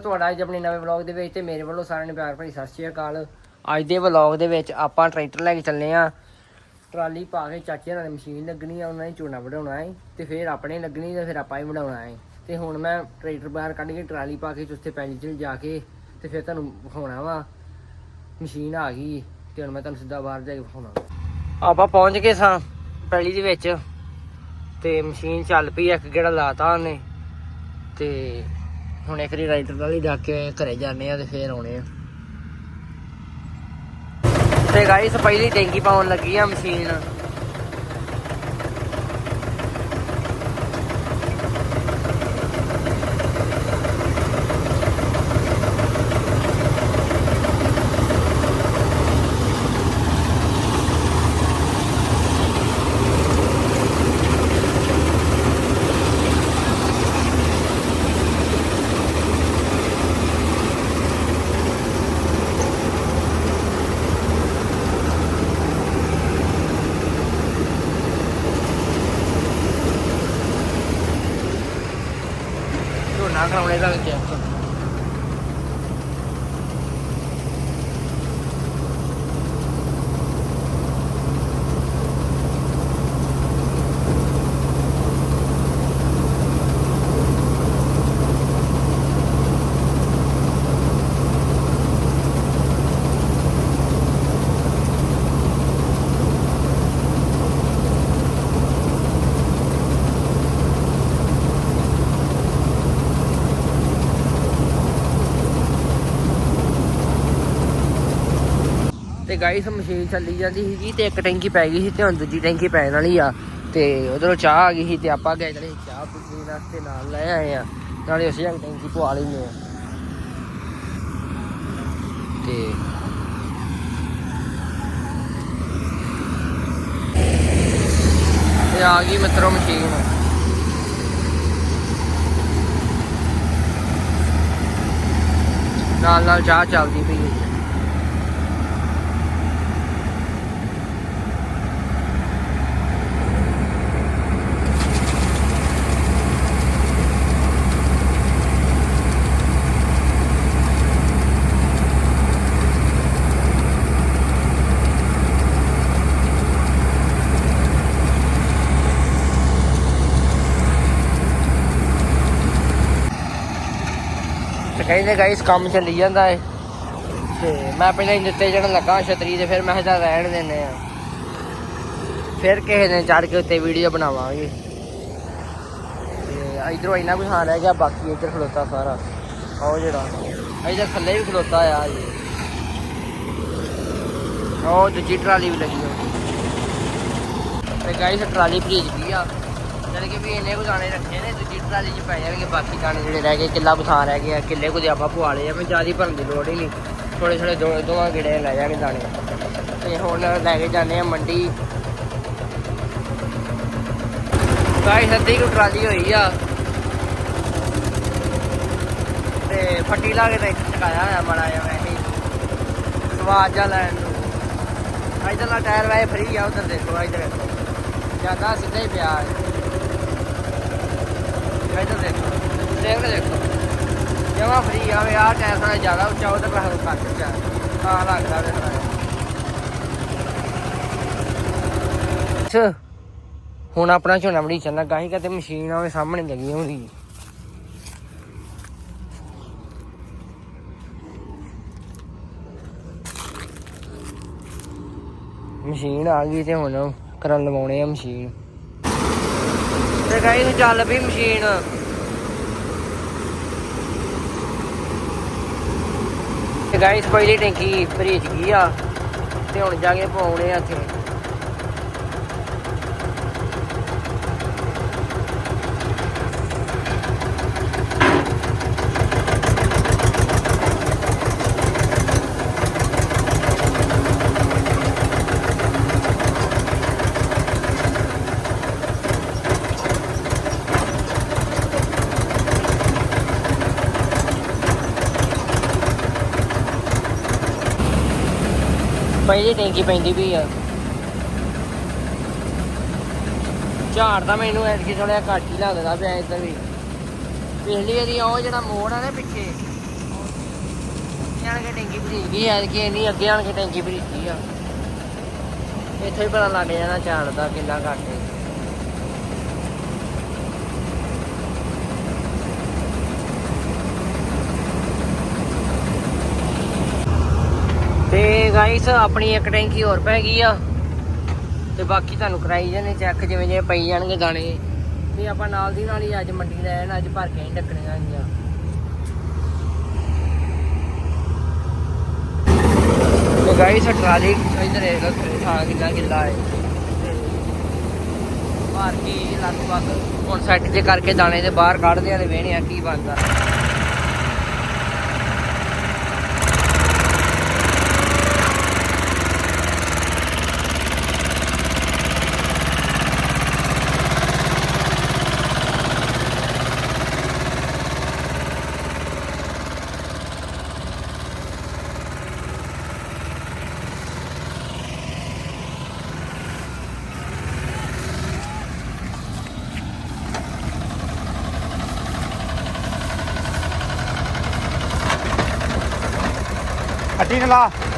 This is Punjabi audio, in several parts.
ਤੁਹਾਡਾ ਅੱਜ ਆਪਣੇ ਨਵੇਂ ਵਲੌਗ ਦੇ ਵਿੱਚ ਤੇ ਮੇਰੇ ਵੱਲੋਂ ਸਾਰਿਆਂ ਨੂੰ ਪਿਆਰ ਭਰੀ ਸਤਿ ਸ਼੍ਰੀ ਅਕਾਲ। ਅੱਜ ਦੇ ਵਲੌਗ ਦੇ ਵਿੱਚ ਆਪਾਂ ਟਰੈਕਟਰ ਲੈ ਕੇ ਚੱਲੇ ਆ ਟਰਾਲੀ ਪਾ ਕੇ ਚਾਚੇ ਨਾਲ ਮਸ਼ੀਨ ਲੱਗਣੀ ਆ, ਉਹਨਾਂ ਨੇ ਝੋਨਾ ਵਢਾਉਣਾ ਹੈ ਤੇ ਫਿਰ ਆਪਣੇ ਲੱਗਣੀ ਤੇ ਫਿਰ ਆਪਾਂ ਹੀ ਵਢਾਉਣਾ ਹੈ। ਤੇ ਹੁਣ ਮੈਂ ਟਰੈਕਟਰ ਬਾਹਰ ਕੱਢ ਕੇ ਟਰਾਲੀ ਪਾ ਕੇ ਉੱਥੇ ਪੈਲੀ 'ਚ ਜਾ ਕੇ ਤੇ ਫਿਰ ਤੁਹਾਨੂੰ ਵਿਖਾਉਣਾ ਵਾ। ਮਸ਼ੀਨ ਆ ਗਈ ਤੇ ਹੁਣ ਮੈਂ ਤੁਹਾਨੂੰ ਸਿੱਧਾ ਬਾਹਰ ਜਾ ਕੇ ਵਿਖਾਉਣਾ। ਆਪਾਂ ਪਹੁੰਚ ਗਏ ਸਾਂ ਪੈਲੀ ਦੇ ਵਿੱਚ ਤੇ ਮਸ਼ੀਨ ਚੱਲ ਪਈ ਇੱਕ ਗੇੜਾ ਲਾਤਾ ਉਹਨੇ ਤੇ ਹੁਣੇ ਇੱਕ ਰਾਈਟਰ ਨਾਲ ਹੀ ਜਾ ਕੇ ਘਰੇ ਜਾਂਦੇ ਆ ਤੇ ਫੇਰ ਆਉਣੇ ਆ। ਤੇ ਗਾਈਸ ਪਹਿਲੀ ਟੈਂਕੀ ਪਾਉਣ ਲੱਗੀ ਆ ਮਸ਼ੀਨ। ਝੋਨਾ ਕਰਾਉਣੇ ਦਾ ਚੈੱਕ ਤੇ ਗਾਈਸ ਮਸ਼ੀਨ ਚੱਲੀ ਜਾਂਦੀ ਸੀਗੀ ਤੇ ਇੱਕ ਟੈਂਕੀ ਪੈ ਗਈ ਸੀ ਤੇ ਹੁਣ ਦੂਜੀ ਟੈਂਕੀ ਪੈਣ ਵਾਲੀ ਆ। ਤੇ ਉਧਰੋਂ ਚਾਹ ਆ ਗਈ ਸੀ ਤੇ ਆਪਾਂ ਗਏ ਜਿਹੜੇ ਚਾਹ ਪੀਣ ਵਾਸਤੇ ਨਾਲ ਲੈ ਆਏ ਆ। ਨਾਲੇ ਅਸੀਂ ਇੱਕ ਟੈਂਕੀ ਪਵਾ ਲੈਂਦੇ ਆ। ਤੇ ਤੇ ਆ ਗਈ ਮਿੱਤਰੋ ਮਸ਼ੀਨ। ਨਾਲ ਨਾਲ ਚਾਹ ਚੱਲਦੀ ਪਈ ਹੈ ਤੇ ਕਹਿੰਦੇ ਗਾਇਸ ਕੰਮ ਚੱਲੀ ਜਾਂਦਾ ਏ। ਤੇ ਮੈਂ ਪਹਿਲਾਂ ਹੀ ਦਿੱਤੇ ਜਣ ਲੱਗਾ ਛਤਰੀ ਤੇ, ਫਿਰ ਮੈਂ ਕਿਹਾ ਰਹਿਣ ਦਿੰਨੇ ਆ। ਫਿਰ ਕਿਸੇ ਦਿਨ ਚੜ ਕੇ ਉੱਤੇ ਵੀਡੀਓ ਬਣਾਵਾਂਗੇ। ਤੇ ਇਧਰੋਂ ਇੰਨਾ ਕੁ ਹਾਂ ਰਹਿ ਗਿਆ, ਬਾਕੀ ਇੱਧਰ ਖਲੋਤਾ ਸਾਰਾ। ਉਹ ਜਿਹੜਾ। ਇਧਰ ਥੱਲੇ ਵੀ ਖਲੋਤਾ ਆ ਜੀ ਉਹ ਦੂਜੀ ਟਰਾਲੀ ਵੀ ਲੱਗੀ ਹੋਈ ਤੇ ਗਾਇਸ ਟਰਾਲੀ ਭਰੀਜ ਗਈ ਆ। ਜਾਣੀ ਕਿ ਵੀ ਇੰਨੇ ਕੁ ਦਾਣੇ ਰੱਖੇ ਨੇ ਦੂਜੀ ਟਰਾਲੀ 'ਚ ਪੈ ਜਾਣਗੇ, ਬਾਕੀ ਦਾਣੇ ਜਿਹੜੇ ਰਹਿ ਗਏ, ਕਿੱਲਾ ਬਥਾਂ ਰਹਿ ਗਏ ਆ ਕਿੱਲੇ ਕੁ ਦੇ ਆਪਾਂ ਪਵਾ ਲਏ ਆ, ਮੈਂ ਜ਼ਿਆਦਾ ਭਰਨ ਦੀ ਲੋੜ ਹੀ ਨਹੀਂ। ਥੋੜੇ ਥੋੜੇ ਦੋ ਦੋਵਾਂ ਗਿੜੇ ਲੈ ਜਾਣੇ ਦਾਣੇ। ਤੇ ਹੁਣ ਲੈ ਕੇ ਜਾਂਦੇ ਆ ਮੰਡੀ। ਗਾਇਸ, ਅੱਧੀ ਕੁ ਟਰਾਲੀ ਹੋਈ ਆ। ਤੇ ਫੱਟੀ ਲਾ ਕੇ ਤਾਂ ਇੱਥੇ ਹੋਇਆ ਮਾੜਾ ਜਿਹਾ ਵੈਸੇ ਹੀ। ਸਵਾਦ ਜਾ ਲੈਣ ਨੂੰ। ਇਧਰਲਾ ਟਾਇਰ ਵੈਸੇ ਫਰੀ ਆ, ਉਧਰ ਦੇਖੋ, ਇਧਰ। ਜ਼ਿਆਦਾ ਸਿੱਧਾ ਹੀ ਪਿਆ। ਹੈ ਇਧਰ ਦੇਖੋ ਦੇਖ ਦੇਖੋ। ਜਮਾ ਫਰੀ ਆਵੇ ਆ ਟਾਇਰ ਥੋੜਾ ਜ਼ਿਆਦਾ ਉੱਚਾ ਉਹਦਾ ਮੈਂ ਘੱਟ ਉੱਚਾ ਤਾਂ ਲੱਗਦਾ ਵੇ ਥੋੜਾ ਹੁਣ ਆਪਣਾ ਝੋਨਾ ਬੜੀ ਚੱਲਣਾ ਗਾਹੀ ਕਦੇ ਮਸ਼ੀਨ ਆਵੇ ਸਾਹਮਣੇ ਲੱਗੀ ਹੁੰਦੀ ਮਸ਼ੀਨ ਆ ਗਈ ਤੇ ਹੁਣ ਕਰਨ ਲਵਾਉਣੇ ਆ ਮਸ਼ੀਨ। ਤੇ ਗਾਈ ਚੱਲ ਪਈ ਮਸ਼ੀਨ। ਤੇ ਗਾਈਸ ਪਹਿਲੀ ਟੈਂਕੀ ਭਰੀਜ ਗਈ ਆ, ਤੇ ਹੁਣ ਜਾ ਕੇ ਪਾਉਣੇ ਆ ਇੱਥੇ। ਪਹਿਲੀ ਟੈਂਕੀ ਪੈਂਦੀ ਵੀ ਆ। ਝਾੜ ਤਾਂ ਮੈਨੂੰ ਐਤਕੀ ਥੋੜਾ ਘੱਟ ਹੀ ਲੱਗਦਾ ਪਿਆ ਇੱਧਰ ਵੀ। ਪਿਛਲੀ ਵਾਰੀ ਉਹ ਜਿਹੜਾ ਮੋੜ ਆ ਨਾ ਪਿੱਛੇ। ਆਣ ਕੇ ਟੈਂਕੀ ਭਰੀ ਗਈ ਐ ਕਿ ਅੱਗੇ ਆਣ ਕੇ ਟੈਂਕੀ ਭਰੀ ਗਈ ਆ। ਇੱਥੇ ਹੀ ਪਤਾ ਲੱਗ ਜਾਣਾ ਝਾੜ ਦਾ ਕਿੰਨਾ ਘੱਟ ਹੈ। ਤੇ ਗਾਈਸ ਆਪਣੀ ਇੱਕ ਟੈਂਕੀ ਹੋਰ ਪੈ ਗਈ ਆ। ਤੇ ਬਾਕੀ ਤੁਹਾਨੂੰ ਕਰਾਈ ਜਾਂਦੇ ਚੈੱਕ ਜਿਵੇਂ ਜਿਵੇਂ ਪਈ ਜਾਣਗੇ ਦਾਣੇ ਤੇ ਆਪਾਂ ਨਾਲ ਦੀ ਨਾਲ ਹੀ ਅੱਜ ਮੰਡੀ ਲੈ ਆਣਾ ਅੱਜ ਭਰ ਕੇ ਹੀ ਡੱਕਣੀਆਂ ਆਈਆਂ ਤੇ ਗਾਈਸ ਟਰਾਲੀ ਇਧਰ ਇਹ ਥਾਂ ਕਿੰਨਾ ਕਿੱਲਾ ਹੈ। ਭਾਰ ਕੇ ਲਗਭਗ ਹੁਣ ਸੈੱਟ ਜੇ ਕਰਕੇ ਦਾਣੇ ਦੇ ਬਾਹਰ ਕੱਢਦੇ ਆ ਤੇ ਵੇਹਣੇ ਆ ਕੀ ਬਣਦਾ। ਹੱਟੀ ਨਾ ਲਾ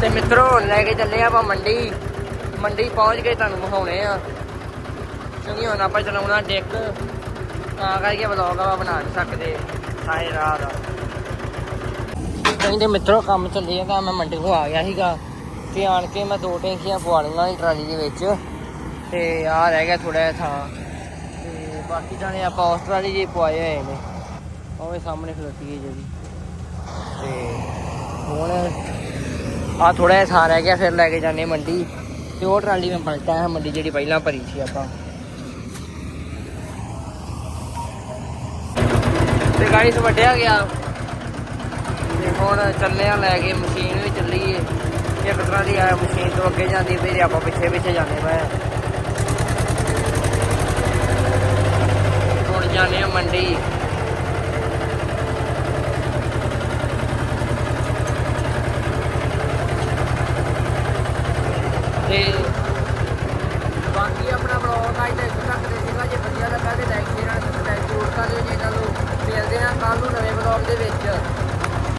ਤੇ ਮਿੱਤਰੋ ਹੁਣ ਲੈ ਕੇ ਚੱਲੇ ਆਪਾਂ ਮੰਡੀ। ਮੰਡੀ ਪਹੁੰਚ ਕੇ ਤੁਹਾਨੂੰ ਵਿਖਾਉਣੇ ਆ। ਕਿਉਂਕਿ ਹੁਣ ਆਪਾਂ ਚਲਾਉਣਾ ਡਿੱਕ ਤਾਂ ਕਰਕੇ ਵਲੌਗ ਆਪਾਂ ਬਣਾ ਨਹੀਂ ਸਕਦੇ, ਸਾਰੀ ਰਾਤ। ਕਹਿੰਦੇ ਮਿੱਤਰੋ, ਕੰਮ ਚੱਲੀ ਆ, ਤਾਂ ਮੈਂ ਮੰਡੀ ਤੋਂ ਆ ਗਿਆ ਸੀਗਾ। ਤੇ ਆਣ ਕੇ ਮੈਂ ਦੋ ਟੈਂਕੀਆਂ ਪਵਾ ਲਈਆਂ ਸੀ ਟਰਾਲੀ ਦੇ ਵਿੱਚ। ਤੇ ਆ ਰਹਿ ਗਿਆ ਥੋੜਾ ਜਿਹਾ ਥਾਂ। ਤੇ ਬਾਕੀ ਜਾਣੇ ਆਪਾਂ ਉਸ ਟਰਾਲੀ ਜੀ ਪਵਾਏ ਹੋਏ ਨੇ। ਉਹਦੇ ਸਾਹਮਣੇ ਖਲੋਤੀ ਹੈ ਜਿਹੜੀ ਤੇ ਹੁਣ ਆ ਥੋੜਾ ਜਿਹਾ ਥਾਂ ਰਹਿ ਗਿਆ, ਫਿਰ ਲੈ ਕੇ ਜਾਣੇ ਮੰਡੀ। ਤੇ ਉਹ ਟਰਾਲੀ ਮੈਂ ਪਲਟਾ ਹੈ ਮੰਡੀ ਜਿਹੜੀ ਪਹਿਲਾਂ ਭਰੀ ਸੀ ਆਪਾਂ। ਤੇ ਗਾੜੀ ਤੋਂ ਵੱਢਿਆ ਗਿਆ। ਤੇ ਹੁਣ ਚੱਲੇ ਆ ਲੈ ਕੇ, ਮਸ਼ੀਨ ਵੀ ਚੱਲੀ ਏ ਇੱਕ ਤਰ੍ਹਾਂ ਦੀ ਆ ਮਸ਼ੀਨ ਤੋਂ ਅੱਗੇ ਜਾਂਦੀ, ਫਿਰ ਆਪਾਂ ਪਿੱਛੇ ਪਿੱਛੇ ਜਾਂਦੇ ਪਏ ਹੁਣ ਜਾਣੇ ਆ ਮੰਡੀ।